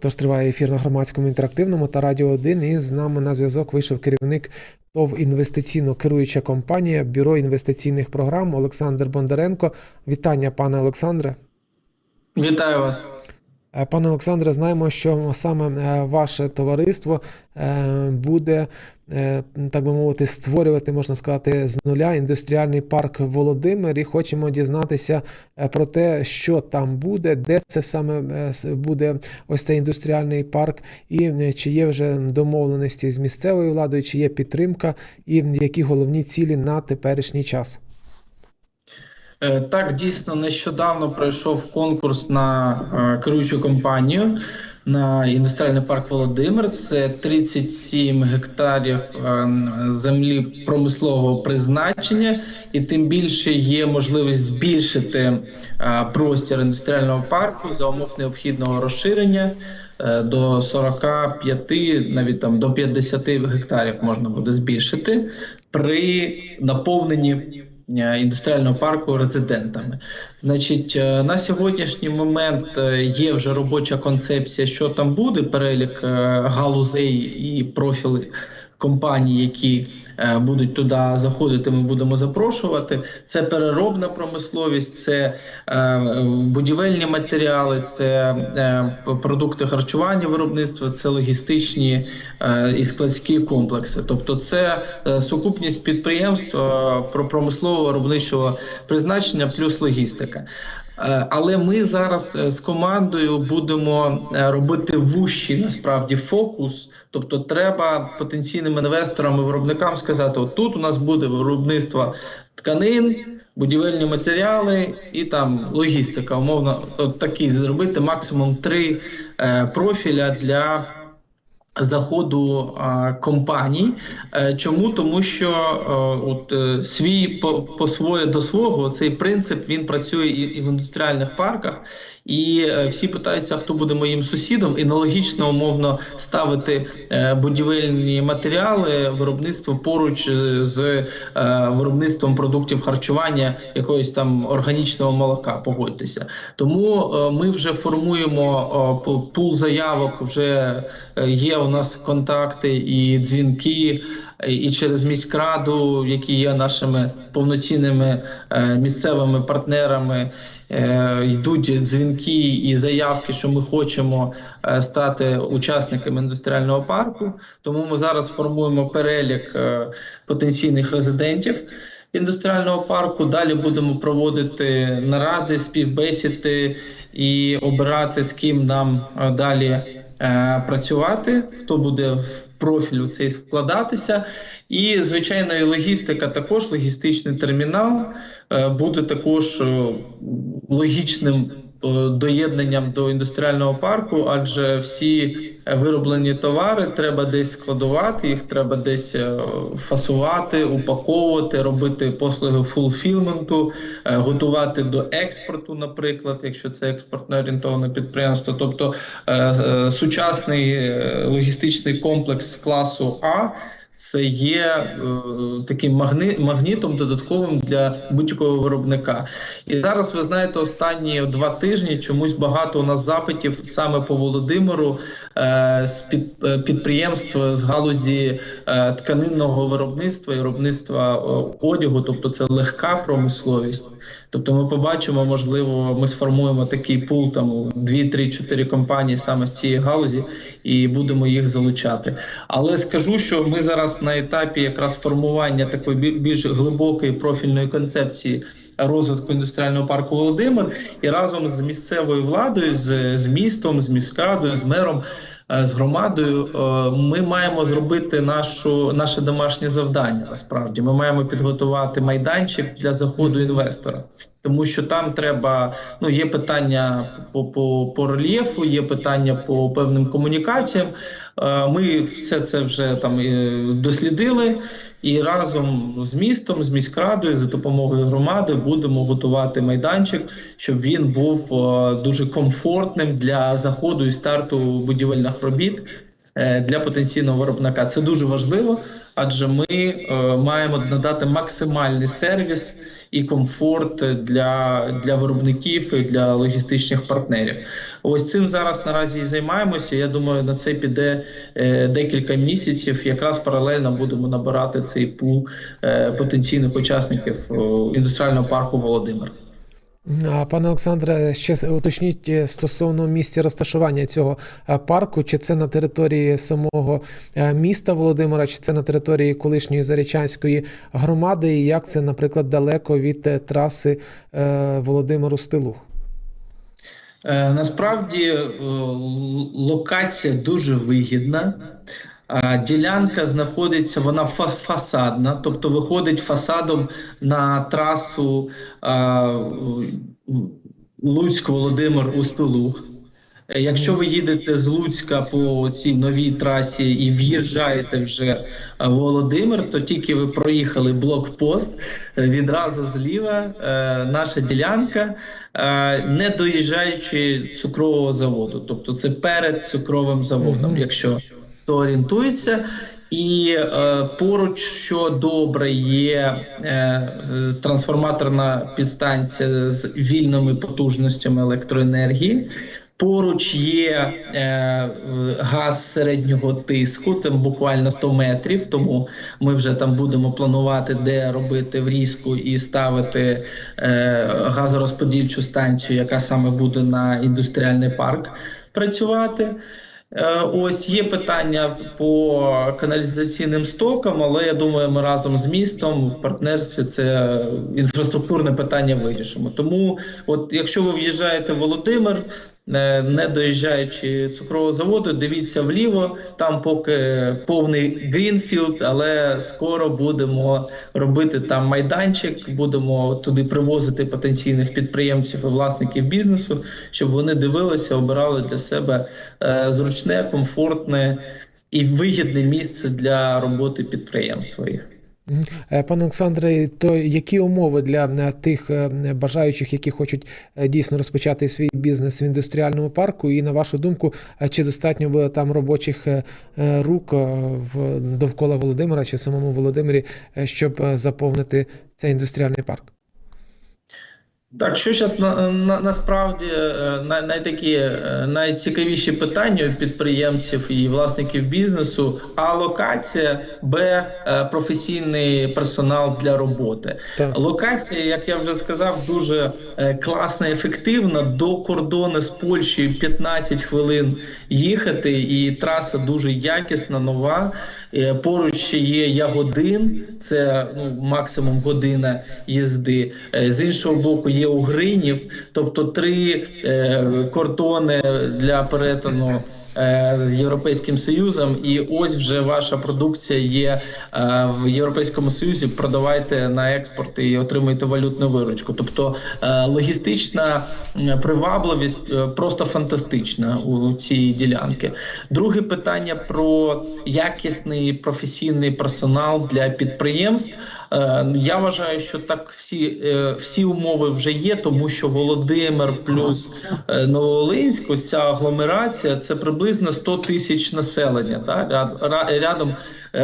Отож триває ефір на громадському інтерактивному та радіо 1. І з нами на зв'язок вийшов керівник ТОВ інвестиційно керуюча компанія Бюро інвестиційних програм Олександр Бондаренко. Вітання, пане Олександре. Вітаю вас. Е, Пане Олександре, знаємо, що саме е, ваше товариство е, буде, так би мовити, створювати, можна сказати, з нуля індустріальний парк Володимир, і хочемо дізнатися про те, що там буде, де це саме буде ось цей індустріальний парк, і чи є вже домовленості з місцевою владою, чи є підтримка, і які головні цілі на теперішній час. Е, Так, дійсно, нещодавно пройшов конкурс на е, керуючу компанію на індустріальний парк Володимир. Це 37 гектарів е, землі промислового призначення, і тим більше є можливість збільшити простір індустріального парку за умов необхідного розширення. До 45, навіть там до 50 гектарів можна буде збільшити при наповненні індустріального парку резидентами. Значить, е, на сьогоднішній момент е, є вже робоча концепція, що там буде, перелік е, галузей і профілів компаній, які е, будуть туди заходити, ми будемо запрошувати. Це переробна промисловість, це е, будівельні матеріали, це е, продукти харчування виробництва, це логістичні і складські комплекси. Тобто, це сукупність підприємств про промислового виробничого призначення плюс логістика. Е, Але ми зараз е, з командою будемо е, робити вущий насправді фокус. Тобто, треба потенційним інвесторам і виробникам сказати: от тут у нас буде виробництво тканин, будівельні матеріали і там логістика. Умовно, от такі зробити максимум три профіля для заходу а, компаній. Е, Чому? Тому що е, от е, свій по, по своє до свого цей принцип він працює і, і в індустріальних парках. І е, всі питаються, хто буде моїм сусідом, і аналогічно умовно ставити е, будівельні матеріали виробництво поруч е, з е, виробництвом продуктів харчування якогось там органічного молока. Погодьтеся. Тому е, ми вже формуємо е, пул заявок. Вже е, є у нас контакти і дзвінки. І через міськраду, які є нашими повноцінними е, місцевими партнерами, е, йдуть дзвінки і заявки, що ми хочемо е, стати учасниками індустріального парку. Тому ми зараз формуємо перелік потенційних резидентів індустріального парку. Далі будемо проводити наради, співбесіди і обирати з ким нам далі працювати, хто буде в профіль цей вкладатися. І звичайно, і логістика також логістичний термінал е, буде також е, логічним е, доєднанням до індустріального парку, адже всі е, вироблені товари треба десь складувати, їх треба десь е, фасувати, упаковувати, робити послуги фулфілменту, е, готувати до експорту, наприклад, якщо це експортно орієнтоване підприємство. Тобто е, е, сучасний е, логістичний комплекс класу А. Це є е, таким магни, магнітом додатковим для будь-якого виробника. І зараз ви знаєте, останні два тижні чомусь багато у нас запитів саме по Володимиру з під, е, підприємств з галузі е, тканинного виробництва і виробництва е, одягу, тобто це легка промисловість. Тобто, ми побачимо, можливо, ми сформуємо такий пул там 2-3-4 компанії саме з цієї галузі, і будемо їх залучати. Але скажу, що ми зараз на етапі якраз формування такої більш глибокої профільної концепції розвитку індустріального парку Володимир і разом з місцевою владою, з, з містом, з міськрадою, з мером. Е, З громадою е, ми маємо зробити нашу наше домашнє завдання. Насправді ми маємо підготувати майданчик для заходу інвестора, тому що там треба. Ну є питання по по, по рельєфу, є питання по певним комунікаціям. Е, Ми все це вже там дослідили, і разом з містом, з міськрадою, за допомогою громади, будемо готувати майданчик, щоб він був е, дуже комфортним для заходу і старту будівельних робіт для потенційного виробника. Це дуже важливо, адже ми е, маємо надати максимальний сервіс і комфорт для, для виробників і для логістичних партнерів. Ось цим зараз наразі і займаємося. Я думаю, на це піде е, декілька місяців. Якраз паралельно будемо набирати цей пул е, потенційних учасників е, індустріального парку Володимир. Пане Олександре, ще уточніть е, стосовно місця розташування цього е, парку, чи це на території самого е, міста Володимира, чи це на території колишньої Зарічанської громади, і як це, наприклад, далеко від траси Володимиру Стилух? Насправді локація дуже вигідна. А, Ділянка знаходиться, вона фа- фасадна, тобто виходить фасадом на трасу Луцьк-Володимир Устилух. Е, Якщо ви їдете з Луцька по цій новій трасі і в'їжджаєте вже в Володимир, то тільки ви проїхали блокпост, відразу зліва е, наша ділянка, е, не доїжджаючи цукрового заводу. Тобто це перед цукровим заводом, якщо хто орієнтується. І е, поруч, що добре, є е, е, трансформаторна підстанція з вільними потужностями електроенергії. Поруч є е, газ середнього тиску, це буквально 100 метрів. Тому ми вже там будемо планувати, де робити врізку і ставити е, газорозподільчу станцію, яка саме буде на індустріальний парк працювати. Е, Ось є питання по каналізаційним стокам, але я думаю, ми разом з містом в партнерстві це інфраструктурне питання вирішимо. Тому, от якщо ви в'їжджаєте в Володимир, не доїжджаючи цукрового заводу, дивіться вліво. Там поки повний грінфілд, але скоро будемо робити там майданчик, будемо туди привозити потенційних підприємців і власників бізнесу, щоб вони дивилися, обирали для себе е, зручне, комфортне і вигідне місце для роботи підприємств своїх. Е, Пане Олександре, то які умови для е, тих е, бажаючих, які хочуть дійсно розпочати свій бізнес в індустріальному парку? І на вашу думку, чи достатньо буде там робочих рук довкола Володимира чи в самому Володимирі, щоб заповнити цей індустріальний парк? Так, що зараз на, на, насправді е, най, такі, е, найцікавіші питання у підприємців і власників бізнесу: А локація, Б е, професійний персонал для роботи. Так. Локація, як я вже сказав, дуже класна, ефективна. До кордону з Польщею 15 хвилин їхати, і траса дуже якісна, нова. Е, Поруч є Ягодин, це ну, максимум година їзди. Е, З іншого боку, є Угринів, тобто три е, кордони для перетину. Е, З європейським союзом, і ось вже ваша продукція є е, в Європейському Союзі. Продавайте на експорт і отримуйте валютну виручку. Тобто е, логістична привабливість просто фантастична у цій ділянки. Друге питання про якісний професійний персонал для підприємств. Е, Я вважаю, що так всі, е, всі умови вже є, тому що Володимир плюс е, Новолинськ, ось ця агломерація, це приблизно 100 тисяч населення. Та Ряд- Рядом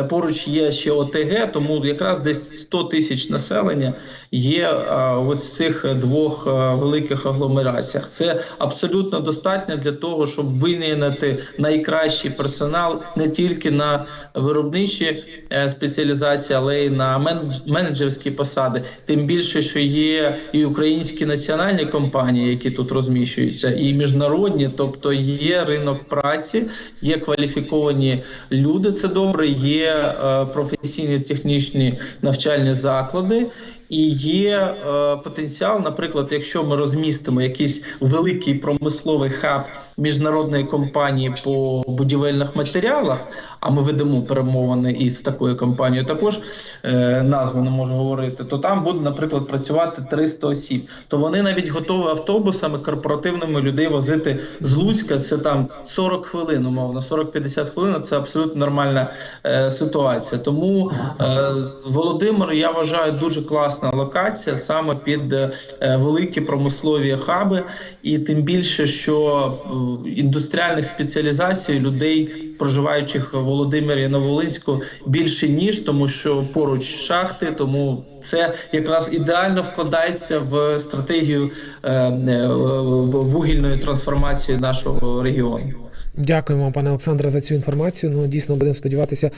поруч є ще ОТГ, тому якраз десь 100 тисяч населення є е, ось в цих двох е, великих агломераціях. Це абсолютно достатньо для того, щоб винайняти найкращий персонал не тільки на виробничі е, спеціалізації, але й на менеджерські посади. Тим більше, що є і українські національні компанії, які тут розміщуються, і міжнародні, тобто є ринок праці, є кваліфіковані люди. Це добре, є е, професійні технічні навчальні заклади. І є е, потенціал, наприклад, якщо ми розмістимо якийсь великий промисловий хаб міжнародної компанії по будівельних матеріалах, а ми ведемо перемовини із такою компанією, також е, назву не можу говорити, то там буде, наприклад, працювати 300 осіб. То вони навіть готові автобусами корпоративними людей возити з Луцька. Це там 40 хвилин, умовно, 40-50 хвилин. Це абсолютно нормальна е, ситуація. Тому е, Володимир, я вважаю, дуже класна локація саме під е, великі промислові хаби, і тим більше, що індустріальних спеціалізацій людей, проживаючих в Володимирі Новолинську, більше ніж тому, що поруч шахти, тому це якраз ідеально вкладається в стратегію е, е, вугільної трансформації нашого регіону. Дякуємо пане Олександре, за цю інформацію. Ну дійсно будемо сподіватися,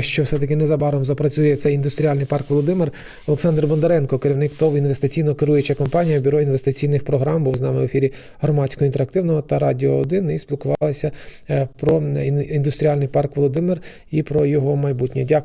що все-таки незабаром запрацює цей індустріальний парк Володимир. Олександр Бондаренко, керівник ТОВ інвестиційно керуюча компанія Бюро інвестиційних програм, був з нами в ефірі громадського інтерактивного та Радіо 1 і спілкувалися е, про ін- індустріальний парк Володимир і про його майбутнє. Дякуємо.